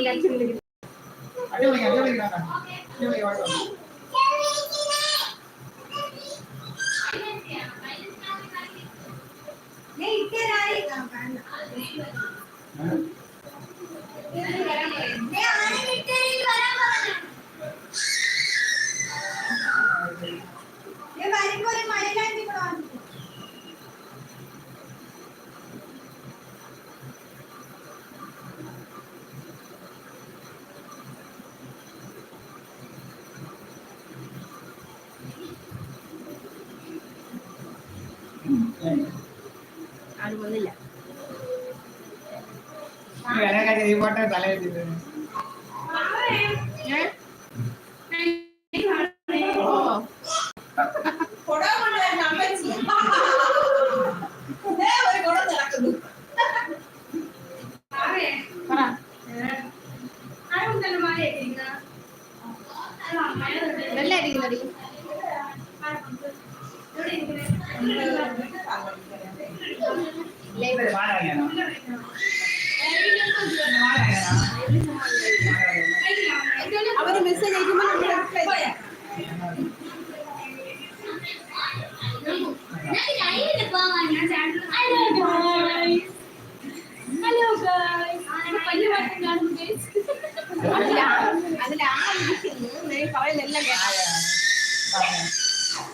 Gracias. அடிவளைங்க அடிவளைங்கிறாங்க அடிவளைங்க வாங்க Yeah. ആരും വന്നില്ല. വേലക്കാരി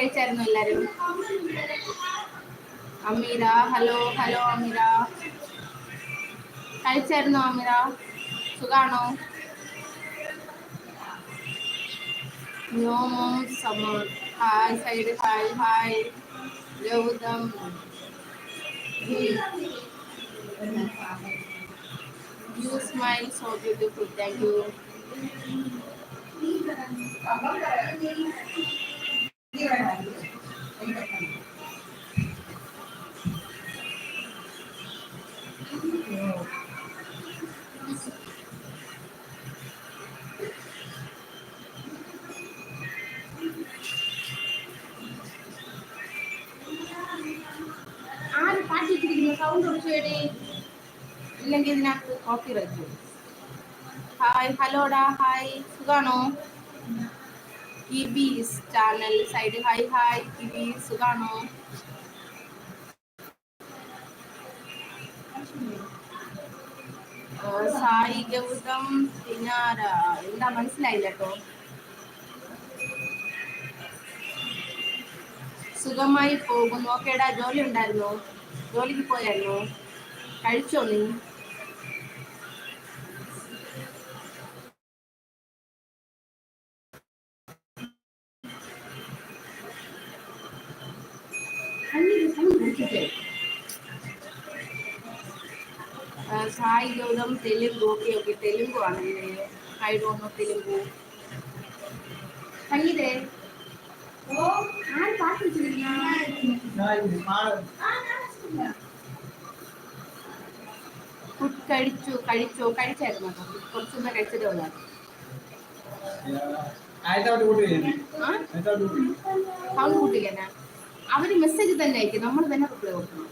കഴിച്ചായിരുന്നു എല്ലാരും. അമീര ഹലോ ഹലോ അമീര കഴിച്ചായിരുന്നോ അമീര സുഖാണോ? നോമം Samar hi side hi hi. Gautham. You smile so beautiful. Thank you. ആര് പാട്ടിട്ടിരിക്കുന്നു? സൗണ്ട് കുറച്ചുകൂടി ഇല്ലെങ്കിൽ ഇതിനകത്ത് കോപ്പി റൈറ്റ് ഹായ് ഹലോടാ ഹായ് സുഖാണോ? കിബീസ് ചാനൽ സൈഡ് ഹായ് ഹായ് കിബീസ് സുഖാണോ? സായി ഗൗതം പിന്നാര. എന്താ മനസ്സിലായില്ല കേട്ടോ സുഖമായി പോകുന്നു. ഓക്കേടാ ജോലി ഉണ്ടായിരുന്നോ? ജോലിക്ക് പോയായിരുന്നോ? കഴിച്ചോ നീ? ആ, സായി ഗൗതം തെലുങ്ക് ഓക്കെ ഓക്കെ തെലുങ്ക് ആണല്ലേ ഐ ഡോണ്ട് നോ തെലുങ്ക് സംഗീതേ ഓ ആര് പാട്ട് വെച്ചിരിക്കുന്ന ഫുഡ് കഴിച്ചു കഴിച്ചോ കഴിച്ചായിരുന്നു കേട്ടോ കുറച്ച് മുമ്പേ കഴിച്ചതേ ഉള്ളൂ ആയത്തോട്ട് കൂട്ടി വരുന്നു ആ ആയത്തോട്ട് കൂട്ടി സൗണ്ട് കൂട്ടിക്കന്നെ അവർ മെസ്സേജ് തന്നെ അയക്കും. നമ്മൾ തന്നെ റിപ്ലൈ കൊടുക്കണം.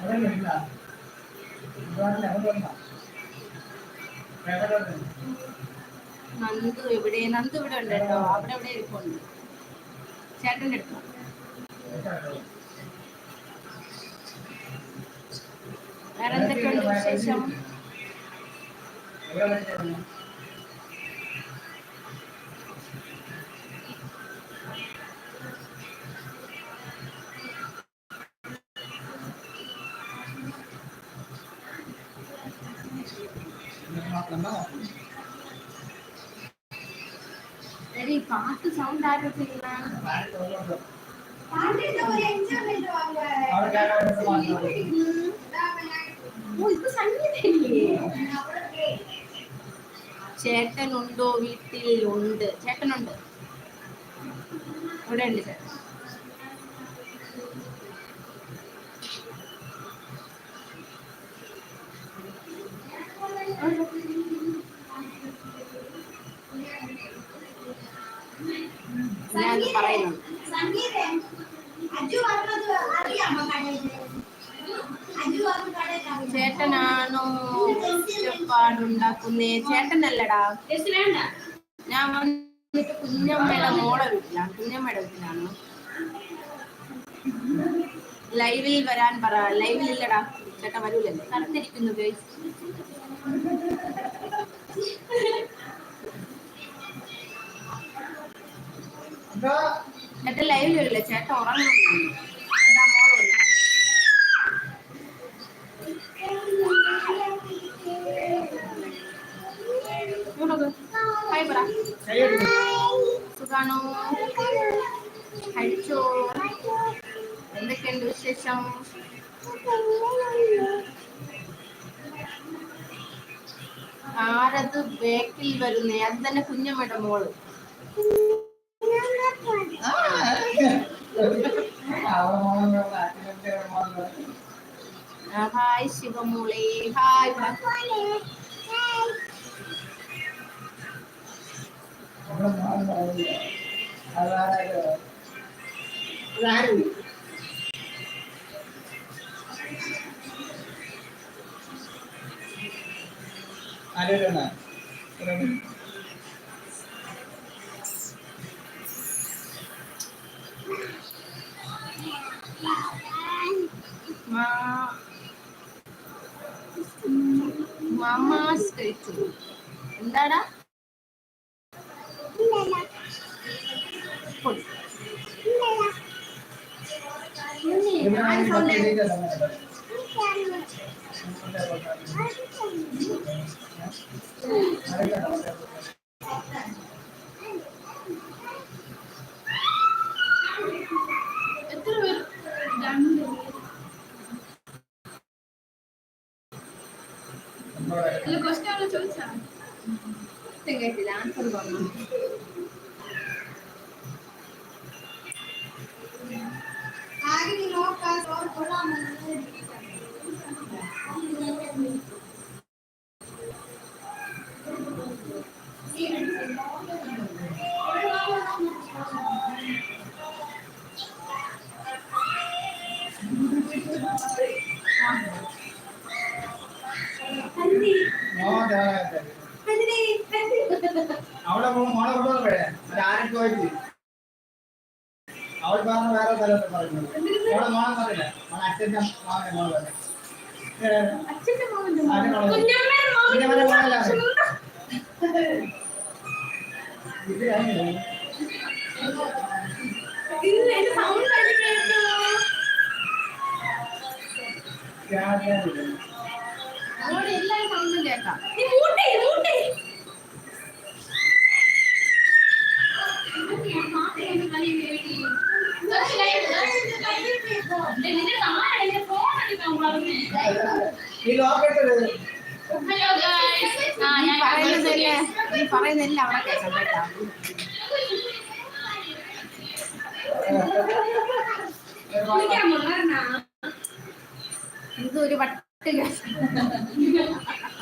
ഇവിടെ ഉണ്ട് നന്ദു എവിടെ? നന്ദു ഇവിടെ ഉണ്ട് കേട്ടോ അവിടെ ഇവിടെ ഇരിപ്പുണ്ട്? ചേട്ടന്റെ അടുത്ത്? വേറെ എന്തൊക്കെയുണ്ട് വിശേഷം എവിടെ വെച്ചാണ് എടി പാട്ട് ചേട്ടനുണ്ടോ വീട്ടിൽ ഉണ്ട് ചേട്ടനുണ്ട് ഇവിടെ ഉണ്ട് ചേട്ടൻ. ഞാൻ പറയുന്നുണ്ട്. ഒച്ചപ്പാടുണ്ടാക്കുന്നേ ചേട്ടനല്ലടാ. ഞാൻ വന്നിട്ട് കുഞ്ഞമ്മയുടെ മോളെ വീട്ടിലാണ് കുഞ്ഞമ്മയുടെ വീട്ടിലാണ്. ലൈവിൽ വരാൻ പറ. ലൈവിൽ ഇല്ലടാ. ചേട്ടൻ വരൂലല്ലേ കറുത്തിരിക്കുന്നു ചേട്ടൻ ലൈവിൽ വരില്ല ചേട്ടൻ ഉറങ്ങുന്നു ഹായ് പറ. സുഖാണോ? കഴിച്ചോ? എന്തൊക്കെയുണ്ട് വിശേഷം? ആരത് ബേക്കിൽ വരുന്നേ? അത് തന്നെ കുഞ്ഞമ്മയുടെ മോൾ. ഹായ് ശിവമൂളി. ഹായ്. ആരോടാണ് മാ- മാമാസ് കഴിച്ചു എന്താടാ I'm അവിടെ പോകും മോളെ കൊണ്ടുവന്നേ അത് ആരും ചോദിച്ചു അവൾ പറഞ്ഞ വേറെ സ്ഥലത്ത് പറയുന്നത്. അവിടെ മോളെ പറയില്ല മോളെ അച്ഛന്റെ മോനെ മോളെ. അങ്ങോട്ട് എല്ലാ സൗണ്ടും കേൾക്കാം. നീ മൂട്ടി മൂട്ടി ഈ ലോക്കറ്റ് ഗൈസ് ആ നീ അവിടെ കേട്ടാ ഇതൊരു വട്ട്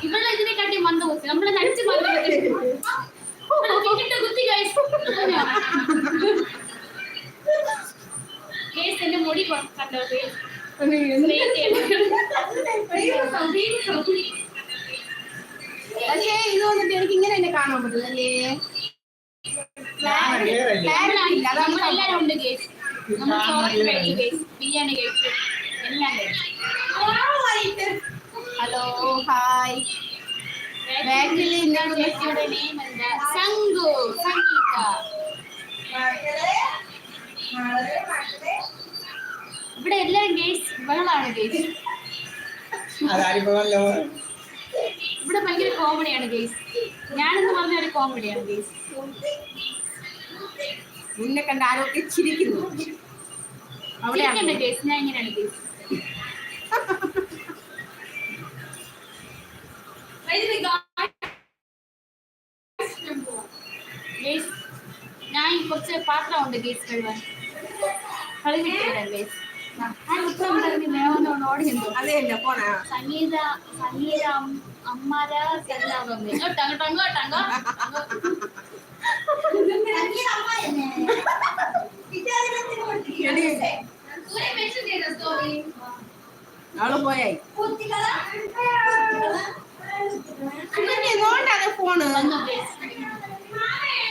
ഇവിടെ ഇതിനെ കാട്ടി മന്ദ കുത്തി? നമ്മളെ നടിച്ച് മന്ദ കുത്തി. കേസ് എന്റെ മുടി കൊ- പക്ഷേ ഇത് വന്നിട്ട് എനിക്ക് ഇങ്ങനെ തന്നെ കാണാൻ പറ്റുന്നല്ലേ നമ്മളെല്ലാരും ഉണ്ട് guys. നമ്മൾ guys. ബിരിയാണി കഴിച്ചു എല്ലാം ഹലോ ഹായ് ബാക്കിൽ ഇന്നാണ് ചേച്ചിയുടെ നെയിം എന്താ സംഗു സംഗീത ഇവിടെ എല്ലാം ഗേസ് ഇവളാണ് ഗേസ് ഇവിടെ ഭയങ്കര കോമഡിയാണ് ഗേസ് ഞാനെന്ന് പറഞ്ഞ ഒരു കോമഡിയാണ് ഗേസ് മുന്നേ കണ്ട ആരൊക്കെ ചിരിക്കുന്നു. അവിടെയാണ്. ഗേസ് ഞാൻ ഇങ്ങനെയാണ് ഗേസ് ഞാൻ കുറച്ച് പാത്രമുണ്ട് ഗേസ് കഴിവാൻ വരാം ഗേസ്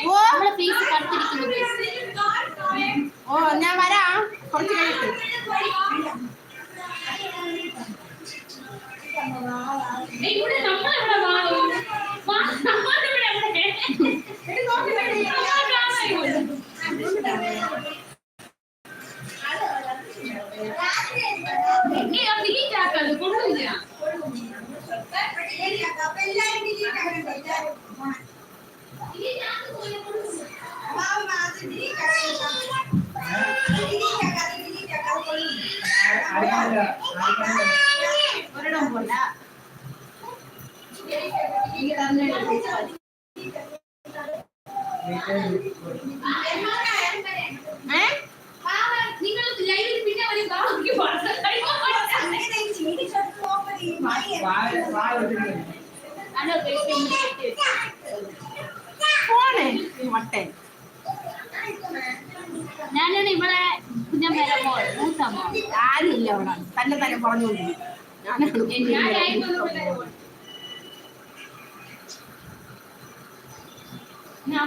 ഫോണ് ഫേസ് കറുത്തിരിക്കുന്നു ഗേസ് ഓ ഞാൻ വരാം കുറച്ച് കഴിഞ്ഞിട്ട് ഇവിടെ നമ്മളെവിടെ വാങ്ങും നമ്മളിവിടെ ഡിലീറ്റ് ആക്കാതെ കൊണ്ടുപോയില്ല ഒരിടം പോണ്ട ഈ തന്നെ ഏ നിങ്ങൾ ലൈവിൽ പിന്നെ ഒരു ബാക്കി ഹലോ ഫോണ് ഈ വട്ടൻ ഞാനാണ് ഇവിടെ കുഞ്ഞമ്മേരെ മോൾ മൂത്ത മോൾ ആരുമില്ല അവിടെ. തന്നെ തന്നെ പറഞ്ഞുകൊണ്ടിരിക്കും ഞാനാണ് ഞാൻ ലൈവ് വന്നപ്പോൾ ഞാൻ